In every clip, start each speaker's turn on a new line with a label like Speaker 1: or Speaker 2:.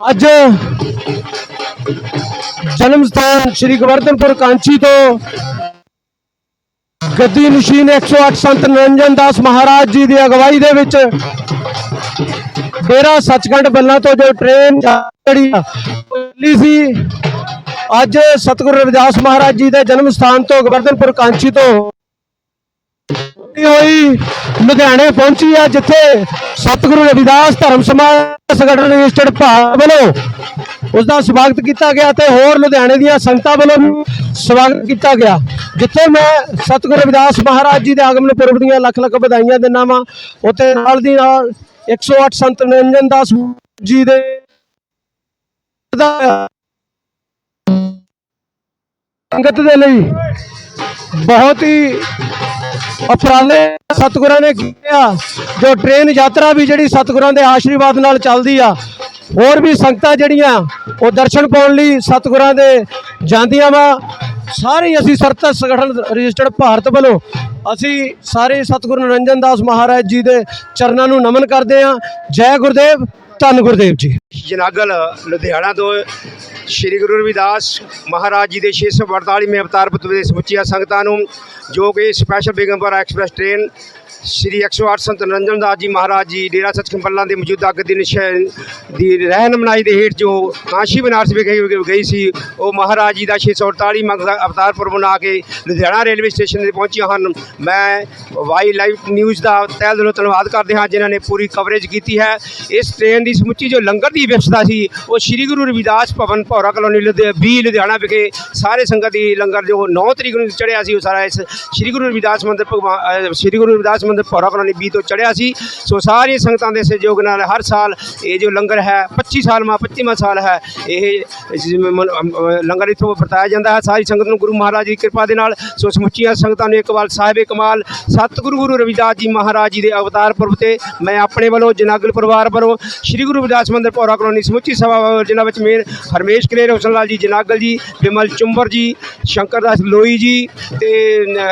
Speaker 1: ਅੱਜ ਜਨਮ ਸਥਾਨ ਸ੍ਰੀ ਗਵਰਧਨਪੁਰ ਕਾਂਚੀ ਤੋਂ ਗੱਦੀ ਨਸ਼ੀਨ 108 ਸੰਤ ਨਿਰੰਜਨ ਦਾਸ ਮਹਾਰਾਜ ਜੀ ਦੀ ਅਗਵਾਈ ਦੇ ਵਿੱਚ ਡੇਰਾ ਸੱਚਖੰਡ ਬੱਲਾ ਤੋਂ ਜੋ ਟ੍ਰੇਨ ਜਿਹੜੀ ਆ, ਸੀ। ਅੱਜ ਸਤਿਗੁਰੂ ਰਵਿਦਾਸ ਮਹਾਰਾਜ ਜੀ ਦੇ ਜਨਮ ਸਥਾਨ ਤੋਂ ਗਵਰਧਨਪੁਰ ਕਾਂਚੀ ਤੋਂ ਹੋਈ। ਲੁਧਿਆਣੇ ਪਹੁੰਚੀ ਆ ਜਿੱਥੇ ਸਤਿਗੁਰੂ ਰਵਿਦਾਸ ਧਰਮ ਸਮਾਜ ਸੰਗਠਨ ਰਜਿਸਟਰਡ ਭਾਰਤ ਵੱਲੋਂ ਉਸ ਦਾ ਸਵਾਗਤ ਕੀਤਾ ਗਿਆ ਤੇ ਹੋਰ ਲੁਧਿਆਣੇ ਦੀਆਂ ਸੰਗਤਾਂ ਵੱਲੋਂ ਵੀ ਸਵਾਗਤ ਕੀਤਾ ਗਿਆ, ਜਿੱਥੇ ਮੈਂ ਸਤਿਗੁਰੂ ਰਵਿਦਾਸ ਮਹਾਰਾਜ ਜੀ ਦੇ ਆਗਮਨ ਪੁਰਬ ਦੀਆਂ ਲੱਖ ਲੱਖ ਵਧਾਈਆਂ ਦਿੰਦਾ ਵਾਂ। ਉੱਥੇ ਨਾਲ ਦੀ ਨਾਲ 108 ਸੰਤ ਨਿਰੰਜਨ ਦਾਸ ਜੀ ਦੇ ਸੰਗਤ ਦੇ ਲਈ ਬਹੁਤ ਹੀ ਉਪਰਾਲੇ ਸਤਿਗੁਰਾਂ ਨੇ ਕੀਤੇ ਆ, ਜੋ ਟ੍ਰੇਨ ਯਾਤਰਾ ਵੀ ਜਿਹੜੀ ਸਤਿਗੁਰਾਂ ਦੇ ਆਸ਼ੀਰਵਾਦ ਨਾਲ ਚੱਲਦੀ ਆ, ਹੋਰ ਵੀ ਸੰਗਤਾਂ ਜਿਹੜੀਆਂ, ਉਹ ਦਰਸ਼ਨ ਪਾਉਣ ਲਈ ਸਤਿਗੁਰਾਂ ਦੇ ਜਾਂਦੀਆਂ ਵਾ। ਸਾਰੇ ਅਸੀਂ ਸਰਤ ਸੰਗਠਨ ਰਜਿਸਟਰਡ ਭਾਰਤ ਵੱਲੋਂ ਅਸੀਂ ਸਾਰੇ ਸਤਿਗੁਰੂ ਨਿਰੰਜਨ ਦਾਸ ਮਹਾਰਾਜ ਜੀ ਦੇ ਚਰਨਾਂ ਨੂੰ ਨਮਨ ਕਰਦੇ ਹਾਂ ਜੈ ਗੁਰਦੇਵ, ਧੰਨ ਗੁਰਦੇਵ ਜੀ।
Speaker 2: ਜਨਾਗਲ ਲੁਧਿਆਣਾ ਤੋਂ ਸ੍ਰੀ ਗੁਰੂ ਰਵਿਦਾਸ ਮਹਾਰਾਜ ਜੀ ਦੇ 648ਵੇਂ ਅਵਤਾਰ ਪੁਰਬ ਦੇ ਸਮੁੱਚੀਆਂ ਸੰਗਤਾਂ ਨੂੰ ਜੋ ਕਿ special Begampura express train Shri 108 Sant Niranjan Das ji Maharaj ji, ਡੇਰਾ ਸੱਚਖੰਡ ਬੱਲਾ ਦੇ ਮੌਜੂਦਾ ਗੱਦੀ ਨਿਸ਼ਾਨ ਦੀ ਰਹਿਨਮਨਾਈ ਦੇ ਹੇਠ ਜੋ ਕਾਂਸ਼ੀ ਬਨਾਰਸ ਵਿਖੇ ਗਈ ਸੀ, ਉਹ ਮਹਾਰਾਜ ਜੀ ਦਾ 648 ਮੰਗਦਾ ਅਵਤਾਰ ਪੁਰਬ ਕੇ ਲੁਧਿਆਣਾ ਰੇਲਵੇ ਸਟੇਸ਼ਨ ਤੇ ਪਹੁੰਚੀਆਂ ਹਨ। ਮੈਂ ਵਾਈ ਲਾਈਵ ਨਿਊਜ਼ ਦਾ ਤਹਿ ਦਿਲੋਂ ਧੰਨਵਾਦ ਕਰਦੇ ਹਾਂ ਜਿਨ੍ਹਾਂ ਨੇ ਪੂਰੀ ਕਵਰੇਜ ਕੀਤੀ ਹੈ। ਇਸ ਟ੍ਰੇਨ ਦੀ ਸਮੁੱਚੀ ਜੋ ਲੰਗਰ ਦੀ ਵਿਵਸਥਾ ਸੀ, ਉਹ ਸ੍ਰੀ ਗੁਰੂ ਰਵਿਦਾਸ ਭਵਨ ਭੌਰਾ ਕਲੋਨੀ ਲੁਧਿ ਬੀ ਲੁਧਿਆਣਾ ਵਿਖੇ ਸਾਰੇ ਸੰਗਤ ਦੀ ਲੰਗਰ ਜੋ 9 ਤਰੀਕ ਨੂੰ ਚੜਿਆ ਸੀ, ਉਹ ਸਾਰਾ ਇਸ ਸ੍ਰੀ ਗੁਰੂ ਰਵਿਦਾਸ ਮੰਦਿਰ ਭਗਵਾਨ ਸ੍ਰੀ ਗੁਰੂ ਰਵਿਦਾਸ ਮੰਦਿਰ ਭੌਰਾ ਕਲੋਨੀ ਬੀ ਤੋਂ ਚੜਿਆ ਸੀ। ਸੋ ਸਾਰੀਆਂ ਸੰਗਤਾਂ ਦੇ ਸਹਿਯੋਗ ਨਾਲ ਹਰ ਸਾਲ ਇਹ ਜੋ ਲੰਗਰ ਹੈ 25 ਸਾਲ ਮਾ 25ਵਾਂ ਸਾਲ ਹੈ, ਇਹ ਲੰਗਰ ਇਥੋਂ ਵਰਤਾਇਆ ਜਾਂਦਾ ਹੈ। ਸਾਰੀ ਸੰਗਤ ਨੂੰ ਗੁਰੂ ਮਹਾਰਾਜ ਦੀ ਕਿਰਪਾ ਦੇ ਨਾਲ ਸੋ ਸਮੁੱਚੀਆਂ ਸੰਗਤਾਂ ਨੂੰ ਇਕਬਾਲ ਸਾਹਿਬ ਕਮਾਲ ਸਤਿਗੁਰੂ ਗੁਰੂ ਰਵਿਦਾਸ ਜੀ ਮਹਾਰਾਜ ਜੀ ਦੇ ਅਵਤਾਰ ਪੁਰਬ ਤੇ ਮੈਂ ਆਪਣੇ ਵੱਲੋਂ ਜਨਾਗਲ ਪਰਿਵਾਰ ਵੱਲੋਂ ਸ੍ਰੀ ਗੁਰੂ ਰਵਿਦਾਸ ਮੰਦਿਰ ਭੌਰਾ ਕਲੋਨੀ ਸਮੁੱਚੀ ਸਭਾ ਜਿਨ੍ਹਾਂ ਵਿੱਚ ਮੇਰ ਹਰਮੇਸ਼ ਕਲੇਰ ਹੁਸਨ ਲਾਲ ਜੀ, ਜਨਾਗਲ ਜੀ, ਬਿਮਲ ਚੁੰਬਰ ਜੀ ਸ਼ੰਕਰ ਦਾਸ ਲੋਈ ਜੀ ਤੇ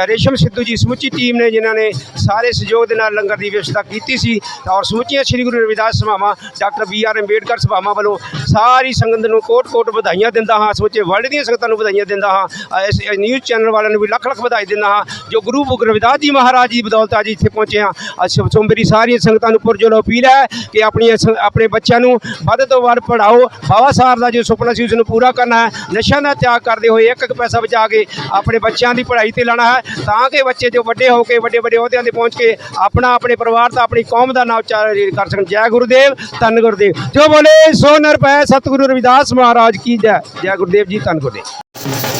Speaker 2: ਰੇਸ਼ਮ ਸਿੱਧੂ ਜੀ ਸਮੁੱਚੀ ਟੀਮ ਨੇ ਜਿਨ੍ਹਾਂ ਨੇ ਸਾਰੇ ਸਹਿਯੋਗ ਦੇ ਨਾਲ ਲੰਗਰ ਦੀ ਵਿਵਸਥਾ ਕੀਤੀ ਸੀ ਔਰ ਸਮੁੱਚੀਆਂ ਸ੍ਰੀ ਗੁਰੂ ਰਵਿਦਾਸ ਸਭਾਵਾਂ, ਡਾਕਟਰ ਬੀ ਆਰ ਅੰਬੇਡਕਰ ਸਭਾਵਾਂ ਵੱਲੋਂ ਸਾਰੀ ਸੰਗਤ ਨੂੰ ਕੋਟ-ਕੋਟ ਵਧਾਈਆਂ ਦਿੰਦਾ ਹਾਂ, ਸਮੁੱਚੇ ਵਰਲਡ ਦੀਆਂ ਸੰਗਤਾਂ ਨੂੰ ਵਧਾਈਆਂ ਦਿੰਦਾ ਹਾਂ ਇਸ ਨਿਊਜ਼ ਚੈਨਲ ਵਾਲਿਆਂ ਨੂੰ ਵੀ ਲੱਖ ਲੱਖ ਵਧਾਈ ਦਿੰਦਾ ਹਾਂ, ਜੋ ਗੁਰੂ ਬੁੱਕ ਰਵਿਦਾਸ ਜੀ ਮਹਾਰਾਜ ਜੀ ਦੀ ਬਦੌਲਤ ਅੱਜ ਇੱਥੇ ਪਹੁੰਚੇ ਹਾਂ। ਅੱਜ ਸੋ ਮੇਰੀ ਸਾਰੀਆਂ ਸੰਗਤਾਂ ਨੂੰ ਪੁਰਜੋਰ ਅਪੀਲ ਹੈ ਕਿ ਆਪਣੀਆਂ ਸੰ- ਆਪਣੇ ਬੱਚਿਆਂ ਨੂੰ ਵੱਧ ਤੋਂ ਵੱਧ ਪੜਾਓ ਬਾਬਾ ਸਾਹਿਬ ਦਾ ਜੋ ਸੁਪਨਾ ਸੀ ਉਸ ਨੂੰ ਪੂਰਾ ਕਰਨਾ ਹੈ, ਨਸ਼ਿਆਂ ਦਾ ਤਿਆਗ ਕਰਦੇ ਹੋਏ ਇੱਕ ਇੱਕ ਪੈਸਾ ਬਚਾ ਕੇ ਆਪਣੇ ਬੱਚਿਆਂ ਦੀ ਪੜ੍ਹਾਈ ਤੇ ਲਾਣਾ ਹੈ, ਤਾਂ ਕਿ ਬੱਚੇ ਜੋ ਵੱਡੇ ਹੋ ਕੇ ਵੱਡੇ ਵੱਡੇ ਅਹੁਦਿਆਂ ਤੇ ਪਹੁੰਚ ਕੇ ਆਪਣਾ ਆਪਣੇ ਪਰਿਵਾਰ ਦਾ, ਆਪਣੀ ਕੌਮ ਦਾ ਨਾਮ ਉਚਾਰ ਕਰ ਸਕਣ। ਜੈ ਗੁਰੂਦੇਵ, ਧੰਨ ਗੁਰਦੇਵ। ਜੋ ਬੋਲੇ, ਸੋ ਨਰ ਪੈ ਸਤਿਗੁਰੂ ਰਵਿਦਾਸ ਮਹਾਰਾਜ ਕੀ ਜੈ। ਜੈ ਗੁਰਦੇਵ ਜੀ, ਧੰਨ ਗੁਰਦੇਵ।